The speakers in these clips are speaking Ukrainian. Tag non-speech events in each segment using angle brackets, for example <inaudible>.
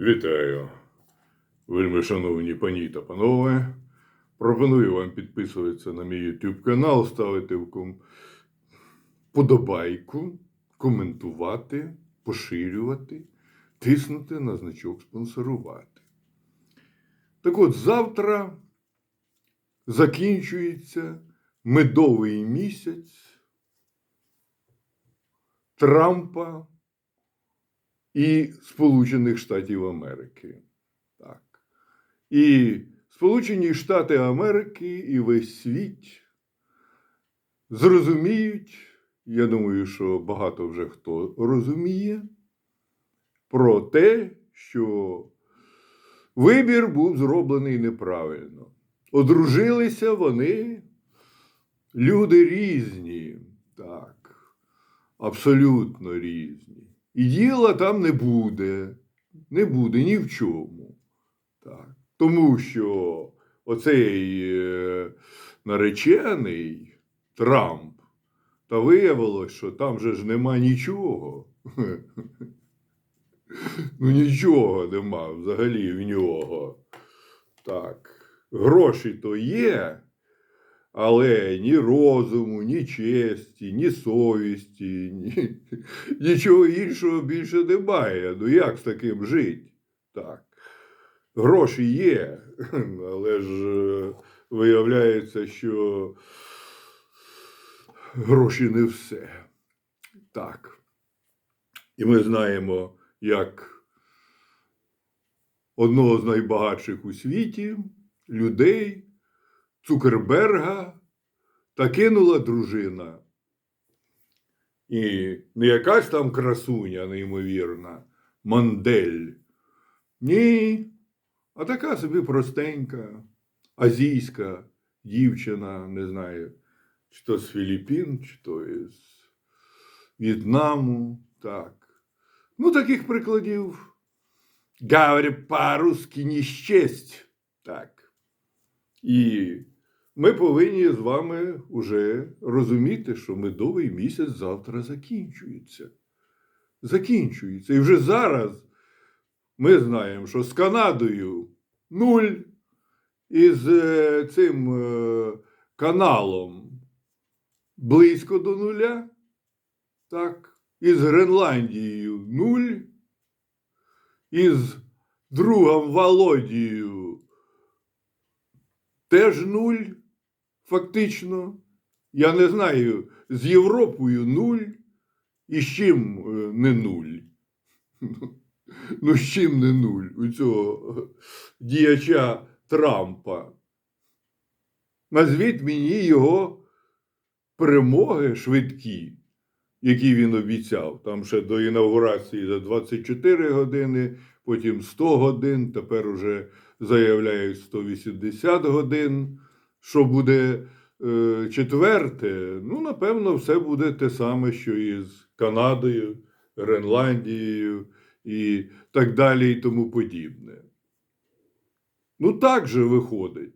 Вітаю, вельми шановні пані та панове. Пропоную вам підписуватися на мій YouTube канал, ставити в ком... подобайку, коментувати, поширювати, тиснути на значок спонсорувати. Так от, завтра закінчується медовий місяць Трампа і Сполучених Штатів Америки. Так. І Сполучені Штати Америки і весь світ зрозуміють, я думаю, що багато вже хто розуміє, про те, що вибір був зроблений неправильно. Одружилися вони, люди різні, так, абсолютно різні. І діла там не буде, не буде ні в чому. Так. Тому що оцей е, наречений Трамп, та виявилось, що там же ж нема нічого. <laughs> Ну, нічого нема взагалі в нього. Так. Гроші то є, але ні розуму, ні честі, ні совісті, ні, нічого іншого більше немає. Ну як з таким жити? Так. Гроші є, але ж е, виявляється, що гроші не все. Так. І ми знаємо, як одного з найбагатших у світі людей Цукерберга та кинула дружина. І не якась там красуня, неймовірна, Мандель. Ні, а така собі простенька, азійська дівчина, не знаю, чи то з Філіппін, чи то із В'єтнаму. Так. Ну, таких прикладів, говоря по-русски, не счесть. Так. І ми повинні з вами вже розуміти, що медовий місяць завтра закінчується. Закінчується. І вже зараз ми знаємо, що з Канадою нуль, і з е, цим е, каналом близько до нуля, так, і з Гренландією нуль, і з другом Володією теж нуль, фактично. Я не знаю, з Європою нуль, і з чим е, не нуль. <laughs> Ну, з чим не нуль у цього діяча Трампа. Назвіть мені його перемоги швидкі, які він обіцяв. Там ще до інаугурації за 24 години, потім 100 годин, тепер уже заявляють 180 годин. Що буде е, четверте? Ну, напевно, все буде те саме, що і з Канадою, Гренландією і так далі, і тому подібне. Ну, так же виходить.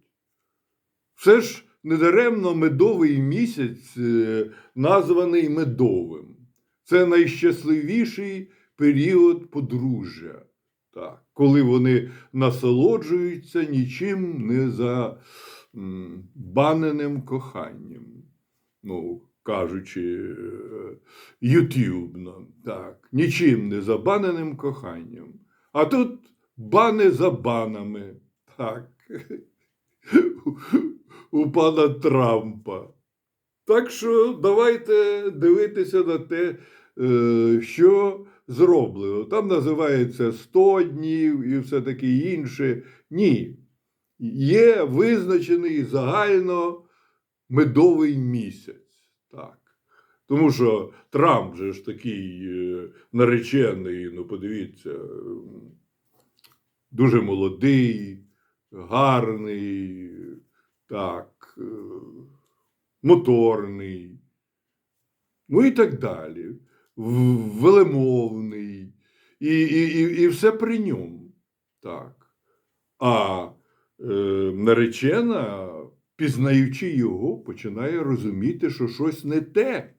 Все ж недаремно медовий місяць е, названий медовим. Це найщасливіший період подружжя, так, коли вони насолоджуються нічим не забаненим коханням. Ну, кажучи, е, ютюбно, так, нічим не забаненим коханням. А тут бани за банами. Так. <laughs> У пана Трампа. Так що давайте дивитися на те, е, що зроблено. Там називається 100 днів і все таке інше. Ні. Є визначений загально медовий місяць. Так. Тому що Трамп же ж такий е, наречений, ну подивіться, е, дуже молодий, гарний, так, е, моторний, ну і так далі, велемовний, і, і, і, і все при ньому. Так. А е, наречена, пізнаючи його, починає розуміти, що щось не те.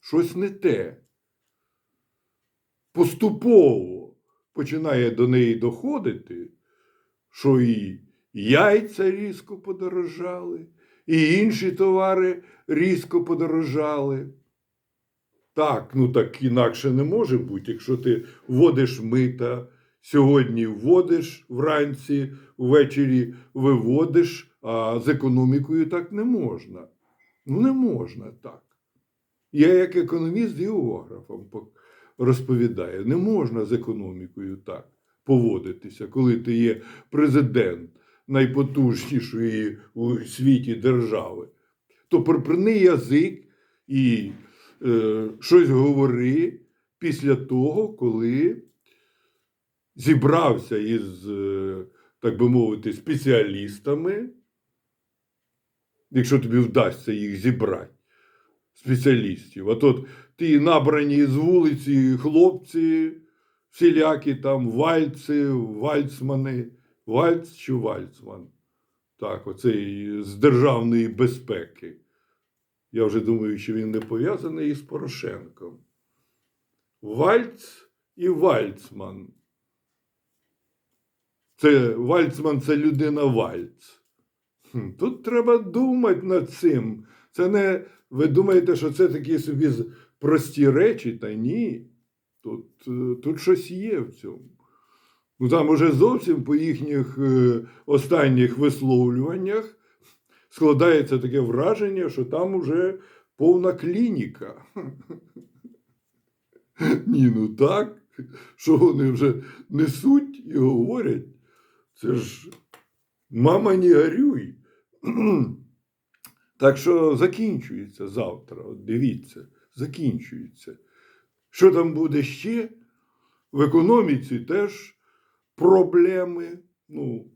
Щось не те. Поступово починає до неї доходити, що і яйця різко подорожали, і інші товари різко подорожали. Так, ну так інакше не може бути, якщо ти вводиш мита, сьогодні вводиш вранці, ввечері виводиш, а з економікою так не можна. Ну, не можна так. Я як економіст географом розповідаю, не можна з економікою так поводитися, коли ти є президент найпотужнішої у світі держави. То припини язик і щось говори після того, коли зібрався із, е, так би мовити, спеціалістами, якщо тобі вдасться їх зібрати, спеціалістів. А то ті набрані з вулиці хлопці, всілякі там вальці, вальцмани, вальц чи вальцман. Так, оцей з державної безпеки. Я вже думаю, що він не пов'язаний із Порошенком. Вальц і Вальцман. Це Вальцман це людина Вальц. Тут треба думати над цим. Це не ви думаєте, що це такі собі прості речі? Та ні. Тут, е, тут щось є в цьому. Ну там уже зовсім по їхніх е, останніх висловлюваннях складається таке враження, що там уже повна клініка. Ні, ну так, що вони вже несуть і говорять. Це ж мама не горюй. Так що закінчується завтра. От дивіться, закінчується. Що там буде ще? В економіці теж проблеми. Ну,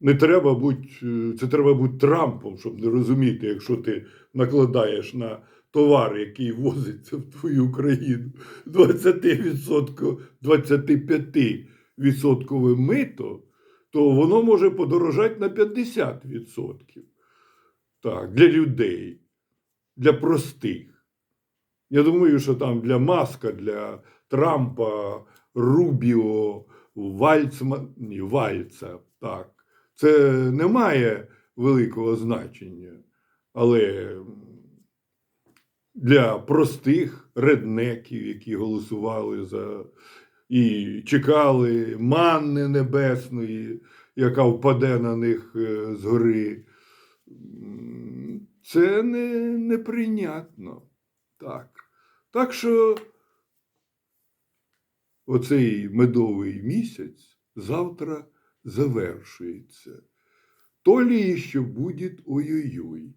не треба бути, е, це треба бути Трампом, щоб не розуміти, якщо ти накладаєш на товар, який возиться в твою країну <laughs> 20%, 25% мито, то воно може подорожати на 50%. Так, для людей, для простих. Я думаю, що там для Маска, для Трампа, Рубіо, Вальцман, ні, Вальца, так. Це не має великого значення. Але для простих реднеків, які голосували за і чекали манни небесної, яка впаде на них е, згори, це не, неприйнятно. Так. Так що оцей медовий місяць завтра завершується. То ли еще будет ой-ой-ой.